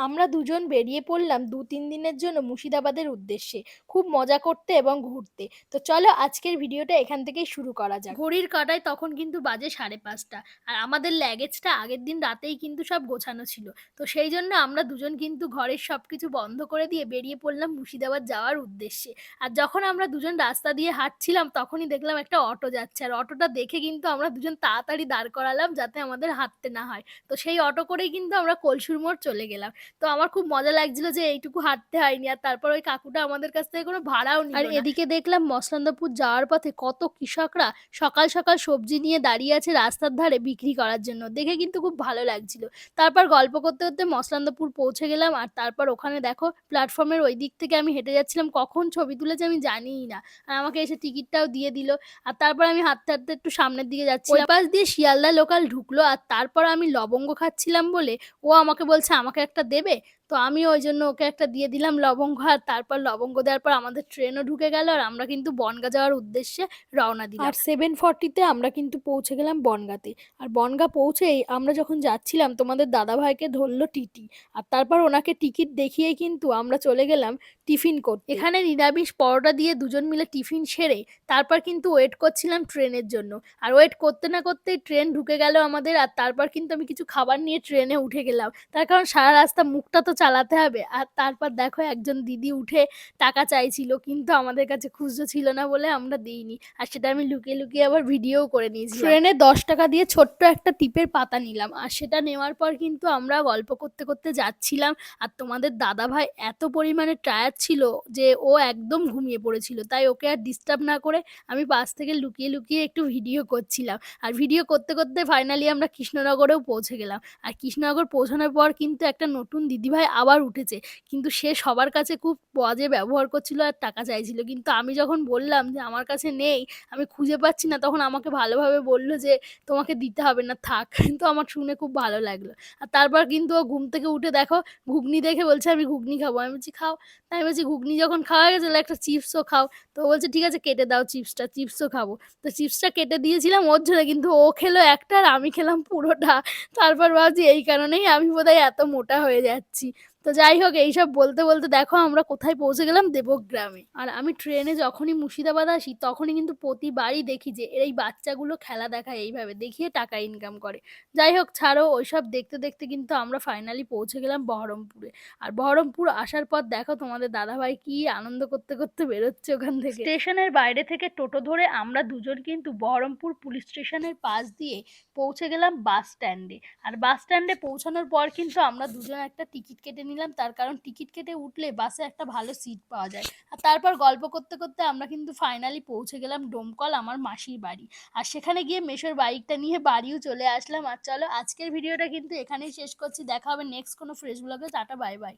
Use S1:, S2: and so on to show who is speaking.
S1: আমরা দুজন বেরিয়ে পড়লাম দু, তিন দিনের জন্য মুর্শিদাবাদের উদ্দেশ্যে। খুব মজা করতে এবং ঘুরতে। তো চলো আজকের ভিডিওটা এখান থেকেই শুরু করা যাক। ঘড়ির কাটায় তখন কিন্তু বাজে সাড়ে পাঁচটা। আর আমাদের ল্যাগেজটা আগের দিন রাতেই কিন্তু সব গোছানো ছিল। তো সেই জন্য আমরা দুজন কিন্তু ঘরের সব কিছু বন্ধ করে দিয়ে বেরিয়ে পড়লাম মুর্শিদাবাদ যাওয়ার উদ্দেশ্যে। আর যখন আমরা দুজন রাস্তা দিয়ে হাঁটছিলাম, তখনই দেখলাম একটা অটো যাচ্ছে। আর অটোটা দেখে কিন্তু আমরা দুজন তাড়াতাড়ি দাঁড় করালাম যাতে আমাদের হাঁটতে না হয়। তো সেই অটো করেই কিন্তু আমরা কলসুর মোড় চলে গেলাম। তো আমার খুব মজা লাগছিল যে এইটুকু হাঁটতে হয়নি আর তারপর ওই কাকুটা আমাদের কাছ থেকে কোনো ভাড়াও নিল আর এদিকে দেখলাম মসলান্দাপুর যাওয়ার পথে কত কৃষকরা সকাল সকাল সবজি নিয়ে দাঁড়িয়ে আছে রাস্তার ধারে বিক্রি করার জন্য। দেখে কিন্তু খুব ভালো লাগছিল। তারপর গল্প করতে করতে মসলান্দাপুর পৌঁছে গেলাম আর তারপর ওখানে দেখো প্ল্যাটফর্মের ওই দিক থেকে আমি হেঁটে যাচ্ছিলাম। কখন ছবি তুলেছে আমি জানিই না। আর আমাকে এসে টিকিটটাও দিয়ে দিল। আর তারপর আমি হাঁটতে হাঁটতে একটু সামনের দিকে যাচ্ছি ওই পাশ দিয়ে শিয়ালদা লোকাল ঢুকলো আর তারপর আমি লবঙ্গ খাচ্ছিলাম বলে ও আমাকে বলছে আমাকে একটা দেবে তো আমি ওই জন্য ওকে একটা দিয়ে দিলাম লবঙ্গ আর তারপর লবঙ্গ দেওয়ার পর আমাদের ট্রেনও ঢুকে গেল আর আমরা কিন্তু বনগা যাওয়ার উদ্দেশ্যে রওনা দিলাম। আর সেভেন ফর্টিতে আমরা কিন্তু পৌঁছে গেলাম বনগাতে। আর বনগা পৌঁছেই আমরা যখন যাচ্ছিলাম তোমাদের দাদাভাইকে ধরলো টিটি। আর তারপর ওনাকে টিকিট দেখিয়ে কিন্তু আমরা চলে গেলাম টিফিন করতে। এখানে নিরামিষ পরোটা দিয়ে দুজন মিলে টিফিন সেরে তারপর কিন্তু ওয়েট করছিলাম ট্রেনের জন্য। আর ওয়েট করতে না করতেই ট্রেন ঢুকে গেল আমাদের আর তারপর কিন্তু আমি কিছু খাবার নিয়ে ট্রেনে উঠে গেলাম। তার কারণ সারা রাস্তা মুখটা তো চালাতে হবে। আর তারপর দেখো একজন দিদি উঠে টাকা চাইছিল, কিন্তু আমাদের কাছে খুচরো ছিল না বলে আমরা দিইনি। আর সেটা আমি লুকিয়ে লুকিয়ে আবার ভিডিও করে নিয়েছি ট্রেনে দশ টাকা দিয়ে ছোট্ট একটা টিপের পাতা নিলাম। আর সেটা নেওয়ার পর কিন্তু আমরা গল্প করতে করতে যাচ্ছিলাম। আর তোমাদের দাদা ভাই এত পরিমাণে টায়ার ছিল যে ও একদম ঘুমিয়ে পড়েছিল। তাই ওকে আর ডিস্টার্ব না করে আমি পাশ থেকে লুকিয়ে লুকিয়ে একটু ভিডিও করছিলাম। আর ভিডিও করতে করতে ফাইনালি আমরা কৃষ্ণনগরেও পৌঁছে গেলাম। আর কৃষ্ণনগর পৌঁছানোর পর কিন্তু একটা নতুন দিদিভাই আবার উঠেছে। কিন্তু সে সবার কাছে খুব বাজে ব্যবহার করছিল আর টাকা চাইছিল। কিন্তু আমি যখন বললাম যে, আমার কাছে নেই, আমি খুঁজে পাচ্ছি না, তখন আমাকে ভালোভাবে বলল যে, তোমাকে দিতে হবে না, থাক। কিন্তু আমার শুনে খুব ভালো লাগল। আর তারপর কিন্তু ও ঘুম থেকে উঠে দেখো, ঘুগনি দেখে বলছে, আমি ঘুগনি খাব। আমি বলছি, খাও। তাই আমি বলছি, ঘুগনি যখন খাওয়া গেছে, একটা চিপসও খাও। তো বলছে, ঠিক আছে, কেটে দাও চিপসটা, চিপসও খাব। তো চিপসটা কেটে দিয়েছিলাম ওর জন্য, কিন্তু ও খেলো একটা আর আমি খেলাম পুরোটা। তারপর ভাবছি, এই কারণেই আমি বোধহয় এত মোটা হয়ে যাচ্ছি। তো যাই হোক, এইসব বলতে বলতে দেখো আমরা কোথায় পৌঁছে গেলাম? দেবগ্রামে। আর আমি ট্রেনে যখনই মুর্শিদাবাদ আসি, তখনই কিন্তু প্রতিবারই দেখি যে এই বাচ্চাগুলো খেলা দেখায় এইভাবে, দেখিয়ে টাকা ইনকাম করে। যাই হোক, ছাড়ো, ওইসব দেখতে দেখতে কিন্তু আমরা ফাইনালি পৌঁছে গেলাম বহরমপুরে। আর বহরমপুর আসার পর দেখো তোমাদের দাদাভাই কি আনন্দ করতে করতে বেরোচ্ছে ওখান থেকে। স্টেশনের বাইরে থেকে টোটো ধরে আমরা দুজন কিন্তু বহরমপুর পুলিশ স্টেশনের পাশ দিয়ে পৌঁছে গেলাম বাস স্ট্যান্ডে। আর বাস স্ট্যান্ডে পৌঁছানোর পর কিন্তু আমরা দুজন একটা টিকিট কেটে নিলাম, তার কারণ টিকিট কেটে উঠলে বাসে একটা ভালো সিট পাওয়া যায়। আর তারপর গল্প করতে করতে আমরা কিন্তু ফাইনালি পৌঁছে গেলাম ডোমকল, আমার মাসির বাড়ি। আর সেখানে গিয়ে মেশোর বাইকটা নিয়ে বাড়িও চলে আসলাম। আর চলো আজকের ভিডিওটা কিন্তু এখানেই শেষ করছি। দেখা হবে নেক্সট কোনো ফ্রেশ ব্লগে টাটা বাই বাই